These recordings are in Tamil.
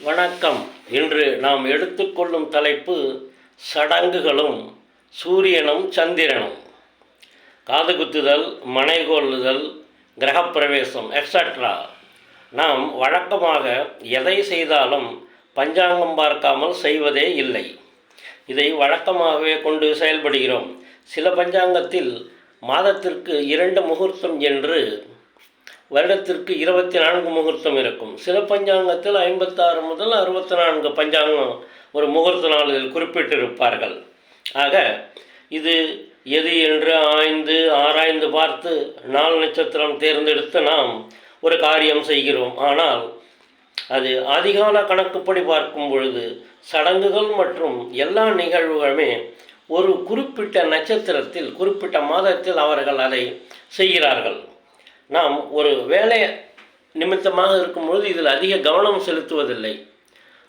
வணக்கம். இன்று நாம் எடுத்துக்கொள்ளும் தலைப்பு சடங்குகளும் சூரியனும் சந்திரனும். காது குத்துதல் மனை கொள்ளுதல் கிரகப்பிரவேசம் எக்ஸட்ரா நாம் வழக்கமாக எதை செய்தாலும் பஞ்சாங்கம் பார்க்காமல் செய்வதே இல்லை. இதை வழக்கமாகவே கொண்டு செயல்படுகிறோம். சில பஞ்சாங்கத்தில் மாதத்திற்கு இரண்டு முகூர்த்தம் என்று வருடத்திற்கு இருபத்தி நான்கு முகூர்த்தம் இருக்கும். சில பஞ்சாங்கத்தில் ஐம்பத்தாறு முதல் அறுபத்தி நான்கு பஞ்சாங்கம் ஒரு முகூர்த்த நாளில் குறிப்பிட்டிருப்பார்கள். ஆக இது எது என்று ஆய்ந்து ஆராய்ந்து பார்த்து நாள் நட்சத்திரம் தேர்ந்தெடுத்து நாம் ஒரு காரியம் செய்கிறோம். ஆனால் அது அதிகால கணக்குப்படி பார்க்கும் பொழுது சடங்குகள் மற்றும் எல்லா நிகழ்வுகளுமே ஒரு குறிப்பிட்ட நட்சத்திரத்தில் குறிப்பிட்ட மாதத்தில் அவர்கள் அதை செய்கிறார்கள். நாம் ஒரு வேலை நிமித்தமாக இருக்கும்பொழுது இதில் அதிக கவனம் செலுத்துவதில்லை.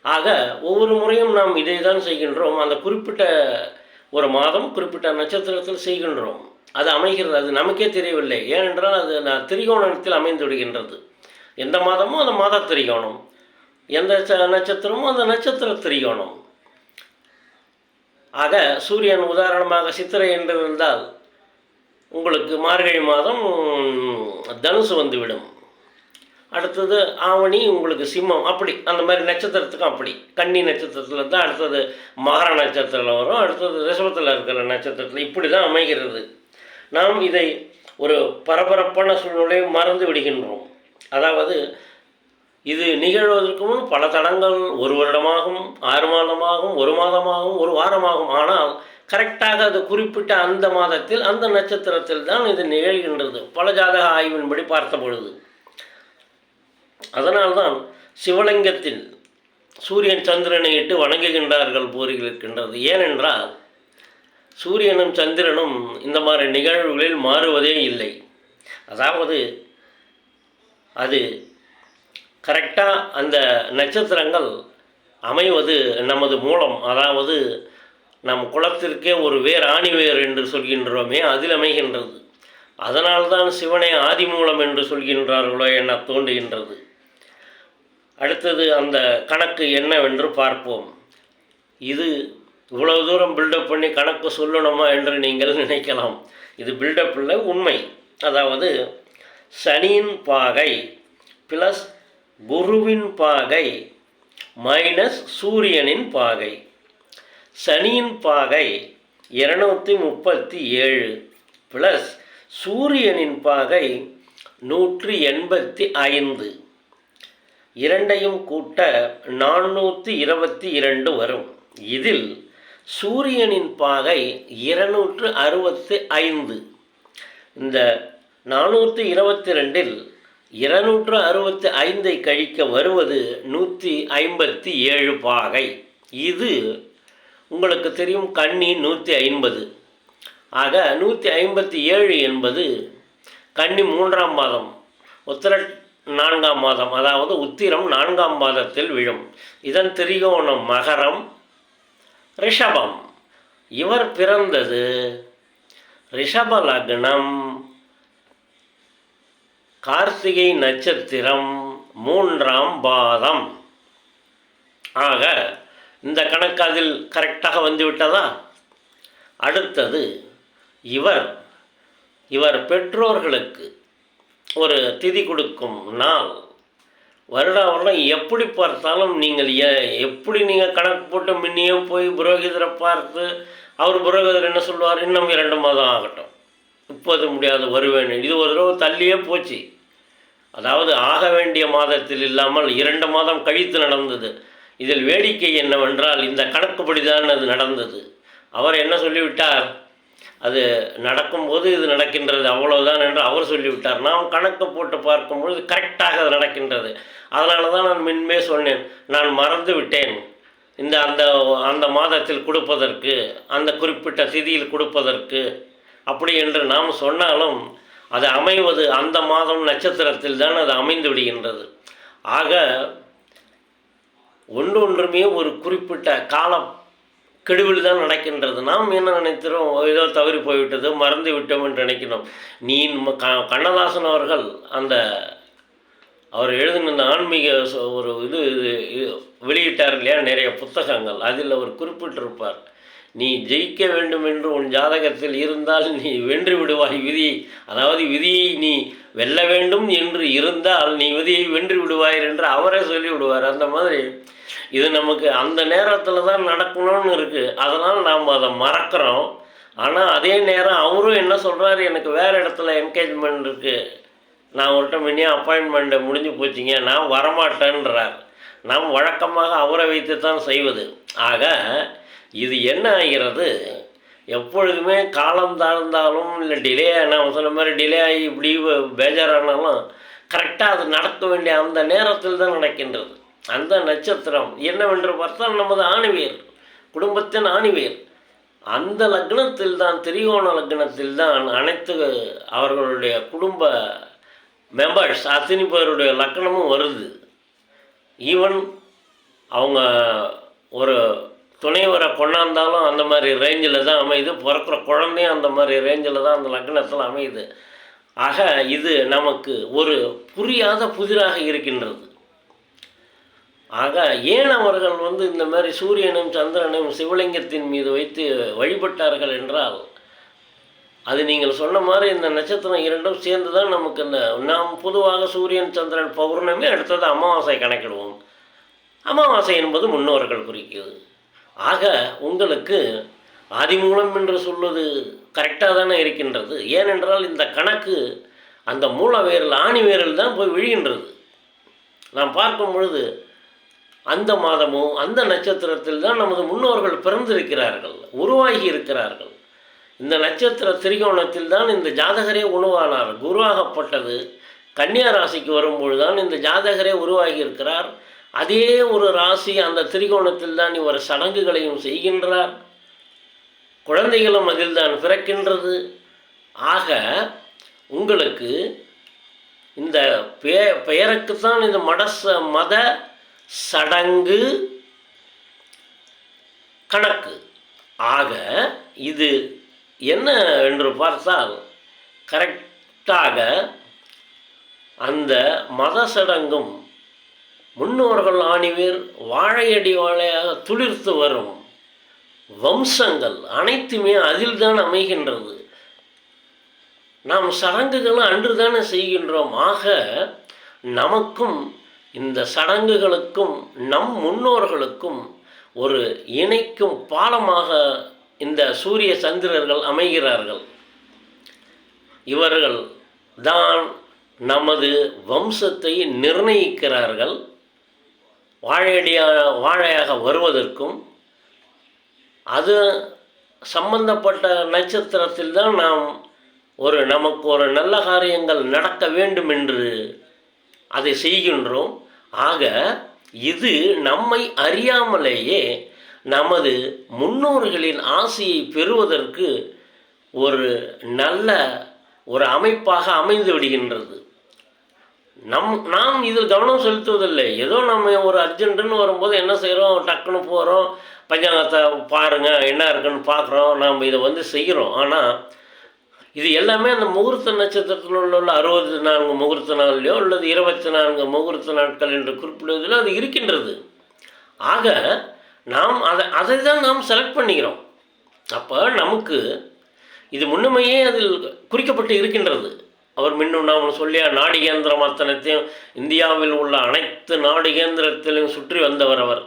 ஆக ஒவ்வொரு முறையும் நாம் இதை தான் செய்கின்றோம். அந்த குறிப்பிட்ட ஒரு மாதம் குறிப்பிட்ட நட்சத்திரத்தில் செய்கின்றோம். அது அமைகிறது. அது நமக்கே தெரியவில்லை. ஏனென்றால் அது நான் திரிகோணத்தில் அமைந்து விடுகின்றது. எந்த மாதமோ அந்த மாத திரிகோணம். எந்த ச- நட்சத்திரமோ அந்த நட்சத்திர திரிகோணம். ஆக சூரியன் உதாரணமாக சித்திரை என்று இருந்தால் உங்களுக்கு மார்கழி மாதம் தனுசு வந்துவிடும். அடுத்தது ஆவணி உங்களுக்கு சிம்மம் அப்படி. அந்த மாதிரி நட்சத்திரத்துக்கும் அப்படி. கன்னி நட்சத்திரத்தில் தான் அடுத்தது மகர நட்சத்திரத்தில் வரும். அடுத்தது ரிஷபத்தில் இருக்கிற நட்சத்திரத்தில் இப்படி தான் அமைகிறது. நாம் இதை ஒரு பரபரப்பான சூழ்நிலையை மறந்து விடுகின்றோம். அதாவது இது நிகழ்வதற்கு முன் பல தடங்கள் ஒரு வருடமாகும் ஆறு மாதமாகும் ஒரு மாதமாகும் ஒரு வாரமாகும் ஆனால் கரெக்டாக அது குறிப்பிட்ட அந்த மாதத்தில் அந்த நட்சத்திரத்தில் தான் இது நிகழ்கின்றது. பல ஜாதக ஆய்வின்படி பார்த்த பொழுது அதனால்தான் சிவலிங்கத்தில் சூரியன் சந்திரனை இட்டு வணங்குகின்றார்கள் போரில் ஏனென்றால் சூரியனும் சந்திரனும் இந்த மாதிரி நிகழ்வுகளில் மாறுவதே இல்லை. அதாவது அது கரெக்டாக அந்த நட்சத்திரங்கள் அமைவது நமது மூலம் அதாவது நம் குலத்திற்கே ஒரு வேர் ஆணி வேர் என்று சொல்கின்றோமே அதில் அமைகின்றது. அதனால்தான் சிவனை ஆதிமூலம் என்று சொல்கின்றார்களோ என தோன்றுகின்றது. அடுத்தது அந்த கணக்கு என்னவென்று பார்ப்போம். இது இவ்வளவு தூரம் பில்டப் பண்ணி கணக்கு சொல்லணுமா என்று நீங்கள் நினைக்கலாம். இது பில்டப் இல்லை உண்மை. அதாவது சனியின் பாகை ப்ளஸ் குருவின் பாகை மைனஸ் சூரியனின் பாகை. சனியின் பாகை இருநூற்றி முப்பத்தி ஏழு ப்ளஸ் சூரியனின் பாகை நூற்றி எண்பத்தி ஐந்து. இரண்டையும் கூட்ட நானூற்றி இருபத்தி இரண்டு வரும். இதில் சூரியனின் பாகை இருநூற்று அறுபத்தி ஐந்து. இந்த நானூற்றி இருபத்தி ரெண்டில் இருநூற்று அறுபத்தி ஐந்தை கழிக்க வருவது நூற்றி ஐம்பத்தி ஏழு பாகை. இது உங்களுக்கு தெரியும் கன்னி நூற்றி ஐம்பது. ஆக நூற்றி ஐம்பத்தி ஏழு என்பது கன்னி மூன்றாம் மாதம் உத்திர நான்காம் மாதம் அதாவது உத்திரம் நான்காம் மாதத்தில் விழும். இதன் திரிகோணம் மகரம் ரிஷபம். இவர் பிறந்தது ரிஷப லக்னம் கார்த்திகை நட்சத்திரம் மூன்றாம் பாதம். ஆக இந்த கணக்கு அதில் கரெக்டாக வந்து விட்டதா அடுத்தது இவர் இவர் பெற்றோர்களுக்கு ஒரு திதி கொடுக்கும் நாள். வருடா வருடம் எப்படி பார்த்தாலும் நீங்கள் எ- எப்படி நீங்கள் கணக்கு போட்டு முன்னையே போய் புரோகிதரை பார்த்து அவர் புரோகிதர் என்ன சொல்லுவார்? இன்னும் இரண்டு மாதம் ஆகட்டும். இப்போது முடியாது வருவேன். இது ஒரு தடவை தள்ளியே போச்சு. அதாவது ஆக வேண்டிய மாதத்தில் இல்லாமல் இரண்டு மாதம் கழித்து நடந்தது. இதில் வேடிக்கை என்னவென்றால் இந்த கணக்குப்படிதான் அது நடந்தது. அவர் என்ன சொல்லிவிட்டார்? அது நடக்கும்போது இது நடக்கின்றது அவ்வளோதான் என்று அவர் சொல்லிவிட்டார். நாம் கணக்கு போட்டு பார்க்கும்பொழுது கரெக்டாக அது நடக்கின்றது. அதனால தான் நான் முன்பே சொன்னேன். நான் மறந்து விட்டேன். இந்த அந்த அந்த மாதத்தில் கொடுப்பதற்கு அந்த குறிப்பிட்ட திதியில் கொடுப்பதற்கு அப்படி என்று நாம் சொன்னாலும் அது அமைவது அந்த மாதம் நட்சத்திரத்தில் தான் அது அமைந்து விடுகின்றது. ஆக ஒன்று ஒன்றுமே ஒரு குறிப்பிட்ட கால கெடுவில் தான் நடக்கின்றது. நாம் என்ன நினைக்கிறோம்? ஏதோ தவறி போய்விட்டது மறந்து விட்டோம் என்று நினைக்கிறோம். நீ க- கண்ணதாசன் அவர்கள் அந்த அவர் எழுதின இந்த ஆன்மீக ஒரு இது இது இது வெளியிட்டார் இல்லையா? நிறைய புத்தகங்கள். அதில் அவர் குறிப்பிட்டிருப்பார். நீ ஜெயிக்க வேண்டும் என்று உன் ஜாதகத்தில் இருந்தால் நீ வென்று விடுவாய். விதியை அதாவது விதியை நீ வெல்ல வேண்டும் என்று இருந்தால் நீ விதியை வென்று விடுவாய் என்று அவரே சொல்லி விடுவார் அந்த மாதிரி இது நமக்கு அந்த நேரத்தில் தான் நடக்கணும்னு இருக்குது அதனால் நாம் அதை மறக்கிறோம். ஆனால் அதே நேரம் அவரும் என்ன சொல்கிறாரு எனக்கு வேறு இடத்துல என்கேஜ்மெண்ட் இருக்குது நான் அவர்கிட்ட முன்னே அப்பாயின்மெண்ட்டை முடிஞ்சு போச்சிங்க. நான் வரமாட்டேன்றார். நாம் வழக்கமாக அவரை வைத்து தான் செய்வது. ஆக இது என்ன ஆகிறது? எப்பொழுதுமே காலம் தாழ்ந்தாலும் இல்லை டிலே நான் சொன்ன மாதிரி டிலே ஆகி இப்படி பேஜாரானாலும் கரெக்டாக அது நடக்க வேண்டிய அந்த நேரத்தில் தான் நடக்கின்றது. அந்த நட்சத்திரம் என்னவென்று பார்த்தால் நமது ஆணிவேர் குடும்பத்தின் ஆணிவேர். அந்த லக்னத்தில் தான் திரிகோண லக்னத்தில் தான் அனைத்து அவர்களுடைய குடும்ப மெம்பர்ஸ் அத்தனை பேருடைய லக்கணமும் வருது. ஈவன் அவங்க ஒரு துணைவரை கொண்டாந்தாலும் அந்த மாதிரி ரேஞ்சில் தான் அமையுது. பிறக்கிற குழந்தையும் அந்த மாதிரி ரேஞ்சில் தான் அந்த லக்னத்தில் அமையுது. ஆக இது நமக்கு ஒரு புரியாத புதிராக இருக்கின்றது. ஆக ஏன் அவர்கள் வந்து இந்த மாதிரி சூரியனும் சந்திரனும் சிவலிங்கத்தின் மீது வைத்து வழிபட்டார்கள் என்றால் அது நீங்கள் சொன்ன மாதிரி இந்த நட்சத்திரம் இரண்டும் சேர்ந்து தான் நமக்கு இந்த நாம் பொதுவாக சூரியன் சந்திரன் பௌர்ணமி அடுத்தது அமாவாசை கணக்கிடுவோம். அமாவாசை என்பது முன்னோர்கள் குறிக்கிறது. ஆக உங்களுக்கு ஆதிமூலம் என்று சொல்வது கரெக்டாக தானே இருக்கின்றது. ஏனென்றால் இந்த கணக்கு அந்த மூல வேரில் ஆணி வேரில் தான் போய் விழுகின்றது. நாம் பார்க்கும் பொழுது அந்த மாதமும் அந்த நட்சத்திரத்தில் தான் நமது முன்னோர்கள் பிறந்திருக்கிறார்கள் உருவாகி இருக்கிறார்கள். இந்த நட்சத்திர திரிகோணத்தில் தான் இந்த ஜாதகரே உணவானார் குருவாகப்பட்டது கன்னியா ராசிக்கு வரும்பொழுது தான் இந்த ஜாதகரே உருவாகி இருக்கிறார். அதே ஒரு ராசி அந்த திரிகோணத்தில் தான் இவர் சடங்குகளையும் செய்கின்றார். குழந்தைகளும் அதில் தான் பிறக்கின்றது. ஆக உங்களுக்கு இந்த பே பெயருக்குத்தான் இந்த மடச மத சடங்கு கணக்கு. ஆக இது என்ன என்று பார்த்தால் கரெக்டாக அந்த மத சடங்கும் முன்னோர்கள் ஆணிவேர் வாழையடி வாழையாக துளிர்த்து வரும் வம்சங்கள் அனைத்துமே அதில்தான் அமைகின்றது. நாம் சடங்குகளை அன்று தானே செய்கின்றோம். ஆக நமக்கும் இந்த சடங்குகளுக்கும் நம் முன்னோர்களுக்கும் ஒரு இணைக்கும் பாலமாக இந்த சூரிய சந்திரர்கள் அமைகிறார்கள். இவர்கள் தான் நமது வம்சத்தை நிர்ணயிக்கிறார்கள். வாழையடியாக வாழையாக வருவதற்கும் அது சம்பந்தப்பட்ட நட்சத்திரத்தில் தான் நாம் ஒரு நமக்கு ஒரு நல்ல காரியங்கள் நடக்க வேண்டும் என்று அதை செய்கின்றோம். ஆக இது நம்மை அறியாமலேயே நமது முன்னோர்களின் ஆசையை பெறுவதற்கு ஒரு நல்ல ஒரு அமைப்பாக அமைந்து விடுகின்றது. நம் நாம் இதில் கவனம் செலுத்துவதில்லை. ஏதோ நம்ம ஒரு அர்ஜென்ட்டுன்னு வரும்போது என்ன செய்கிறோம் டக்குன்னு போகிறோம் பஞ்சாங்கத்தை பாருங்கள் என்ன இருக்குன்னு பார்க்குறோம். நாம் இதை வந்து செய்கிறோம். ஆனால் இது எல்லாமே அந்த முகூர்த்த நட்சத்திரத்தில் உள்ள அறுபது நான்கு முகூர்த்த நாள்லையோ அல்லது இருபத்தி நான்கு முகூர்த்த நாட்கள் என்று குறிப்பிடுவதில் அது இருக்கின்றது. ஆக நாம் அதை அதை தான் நாம் செலக்ட் பண்ணிக்கிறோம். அப்போ நமக்கு இது முன்னமையே அதில் குறிக்கப்பட்டு இருக்கின்றது. அவர் முன்னும் நாம் சொல்லிய நாடிகேந்திரம் அத்தனைத்தையும் இந்தியாவில் உள்ள அனைத்து நாடிகேந்திரத்திலையும் சுற்றி வந்தவர் அவர்.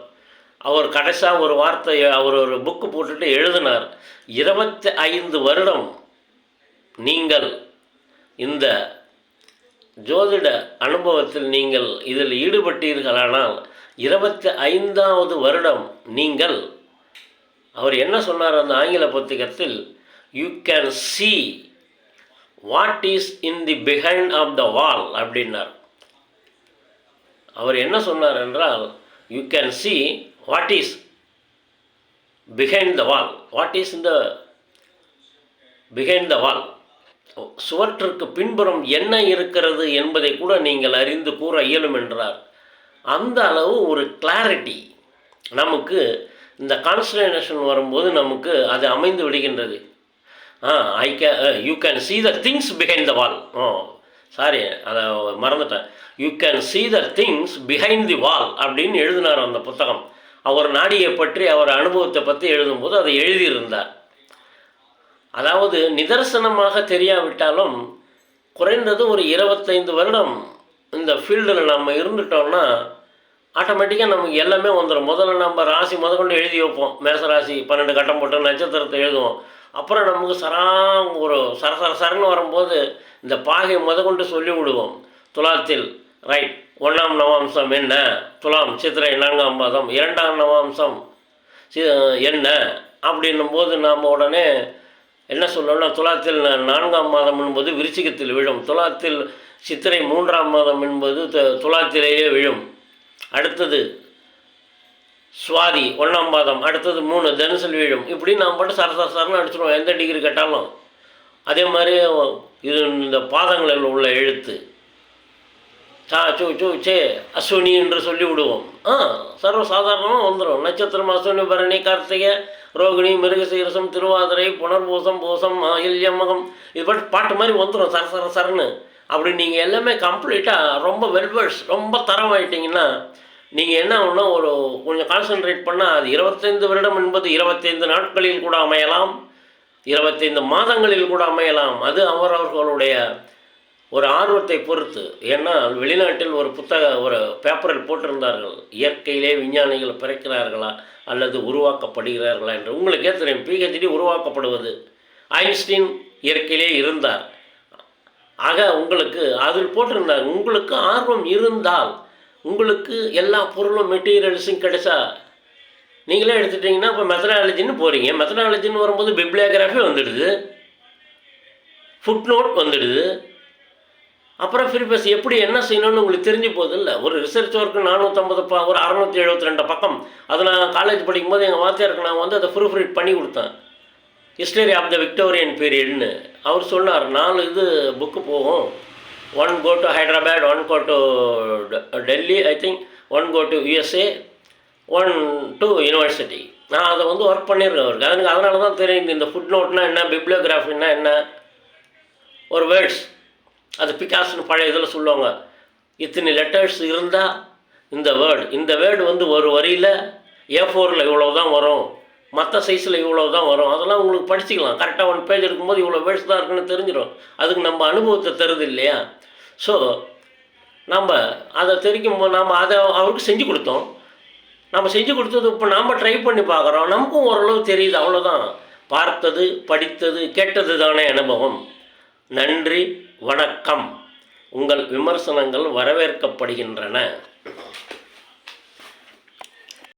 அவர் கடைசியாக ஒரு வார்த்தையை அவர் ஒரு புக்கு போட்டுட்டு எழுதினார். இருபத்தி ஐந்து வருடம் நீங்கள் இந்த ஜோதிட அனுபவத்தில் நீங்கள் இதில் ஈடுபட்டீர்களானால் இருபத்தி ஐந்தாவது வருடம் நீங்கள் அவர் என்ன சொன்னார் அந்த ஆங்கில புத்தகத்தில் you can see what is in the behind of the wall அப்படின்னார். அவர் என்ன சொன்னார் என்றால் you can see what is behind the wall what is இந்த பிஹைண்ட் த வால் சுவற்றுக்கு பின்புறம் என்ன இருக்கிறது என்பதை கூட நீங்கள் அறிந்து கூற இயலும் என்றார். அந்த அளவு ஒரு கிளாரிட்டி நமக்கு இந்த கான்சன்ட்ரேஷன் வரும்போது நமக்கு அது அமைந்து விடுகின்றது. Ah I K you can see the things behind the wall oh sorry அதை மறந்துட்டேன். You can see the things behind the wall அப்படின்னு எழுதினார் அந்த புத்தகம். அவர் நாடியை பற்றி அவர் அனுபவத்தை பற்றி எழுதும்போது அதை எழுதியிருந்தார். அதாவது நிதர்சனமாக தெரியாவிட்டாலும் குறைந்தது ஒரு இருபத்தைந்து வருடம் இந்த ஃபீல்டில் நம்ம இருந்துட்டோம்னா ஆட்டோமேட்டிக்காக நமக்கு எல்லாமே வந்துடும் முதல்ல நம்ம ராசி முத கொண்டு எழுதி வைப்போம். மேச ராசி பன்னெண்டு கட்டம் போட்டு நட்சத்திரத்தை எழுதுவோம். அப்புறம் நமக்கு சரா ஒரு சர சர சரன்னு வரும்போது இந்த பாகை முத கொண்டு சொல்லி விடுவோம் துலாத்தில் ரைட் ஒன்றாம் நவாம்சம் என்ன? துலாம் சித்திரை நான்காம் பாதம் இரண்டாம் நவாம்சம் சி என்ன? அப்படின்னும் போது நாம் உடனே என்ன சொல்லணும்னா துலாத்தில் நான்காம் மாதம் என்பது விருச்சிகத்தில் விழும். துலாத்தில் சித்திரை மூன்றாம் மாதம் என்பது துலாத்திலேயே விழும். அடுத்தது சுவாதி ஒன்றாம் மாதம் அடுத்தது மூணு தனுசில் விழும். இப்படி நாம் மட்டும் சர சர சரன்னு அடிச்சிடுவோம் எந்த டிகிரி கேட்டாலும். அதே மாதிரி இது இந்த பாதங்களில் உள்ள எழுத்து. சா சூ சூ சே அஸ்வினி என்று சொல்லி விடுவோம் ஆ சர்வசாதாரணமாக வந்துடும் நட்சத்திரம் அஸ்வினி பரணி கார்த்திகை ரோகிணி மிருகசீரசம் திருவாதிரை புனர்பூசம் பூசம் ஆயில்யம் மகம். இது பாட்டு பாட்டு மாதிரி வந்துடும் சர சர சரன்னு. அப்படி நீங்கள் எல்லாமே கம்ப்ளீட்டாக ரொம்ப வெல்வர்ஸ் ரொம்ப தரம் நீங்கள் என்ன ஒன்றா ஒரு கொஞ்சம் கான்சென்ட்ரேட் பண்ணால் அது இருபத்தைந்து வருடம் என்பது இருபத்தைந்து நாட்களில் கூட அமையலாம். இருபத்தைந்து மாதங்களில் கூட அமையலாம். அது அவரவர்களுடைய ஒரு ஆர்வத்தை பொறுத்து ஏன்னா வெளிநாட்டில் ஒரு புத்தக ஒரு பேப்பரில் போட்டிருந்தார்கள் இயற்கையிலே விஞ்ஞானிகள் பிறக்கிறார்களா அல்லது உருவாக்கப்படுகிறார்களா என்று. உங்களுக்கே தெரியும்? பிஹெச்டி உருவாக்கப்படுவது. ஐன்ஸ்டீன் இயற்கையிலே இருந்தார். ஆக உங்களுக்கு அதில் போட்டிருந்தார். உங்களுக்கு ஆர்வம் இருந்தால் உங்களுக்கு எல்லா பொருளும் மெட்டீரியல்ஸும் கிடைச்சா நீங்களே எடுத்துட்டிங்கன்னா இப்போ மெத்தடாலஜின்னு போகிறீங்க மெத்தடாலஜின்னு வரும்போது பிப்ளியோகிராஃபி வந்துடுது. ஃபுட் நோட் வந்துடுது. அப்புறம் ஃபிரிபஸ் எப்படி என்ன செய்யணும்னு உங்களுக்கு தெரிஞ்சு போகுது இல்லை ஒரு ரிசர்ச் ஒர்க்கு நானூற்றம்பது ப ஒரு அறநூற்றி எழுபத்தி ரெண்டு பக்கம். அதை நான் காலேஜ் படிக்கும்போது எங்கள் வாத்தியாருக்கு நான் வந்து அதை ப்ரூஃப் ரீட் பண்ணி கொடுத்தேன். ஹிஸ்டரி ஆஃப் த விக்டோரியன் பீரியட்னு அவர் சொன்னார் நாலு இது புக்கு போகும். One go to Hyderabad one go to Delhi I think one go to USA one to university நான் அதை வந்து ஒர்க் பண்ணியிருக்கேன் அவருக்கு. எனக்கு அதனால தான் தெரியும் இந்த ஃபுட் நோட்னா என்ன பிப்ளியோகிராஃபின்னா என்ன. ஒரு வேர்ட்ஸ் அது பிகாஸ்னு பழைய இதில் சொல்லுவாங்க. இத்தனை லெட்டர்ஸ் இருந்தால் இந்த வேர்டு இந்த வேர்டு வந்து ஒரு வரியில் ஏ ஃபோரில் இவ்வளோ தான் வரும். மற்ற சைஸில் இவ்வளோ தான் வரும். அதெல்லாம் உங்களுக்கு படிச்சுக்கலாம். கரெக்டாக ஒன் பேஜ் இருக்கும்போது இவ்வளோ வேர்ட்ஸ் தான் இருக்குன்னு தெரிஞ்சிடும் அதுக்கு நம்ம அனுபவத்தை தருது இல்லையா? ஸோ நம்ம அதை தெரிக்கும் போது நாம் அதை அவருக்கு செஞ்சு கொடுத்தோம். நம்ம செஞ்சு கொடுத்தது இப்போ நாம் ட்ரை பண்ணி பார்க்குறோம். நமக்கும் ஓரளவு தெரியுது. அவ்வளோதான் பார்த்தது படித்தது கேட்டது தானே அனுபவம். நன்றி. வணக்கம். உங்கள் விமர்சனங்கள் வரவேற்கப்படுகின்றன.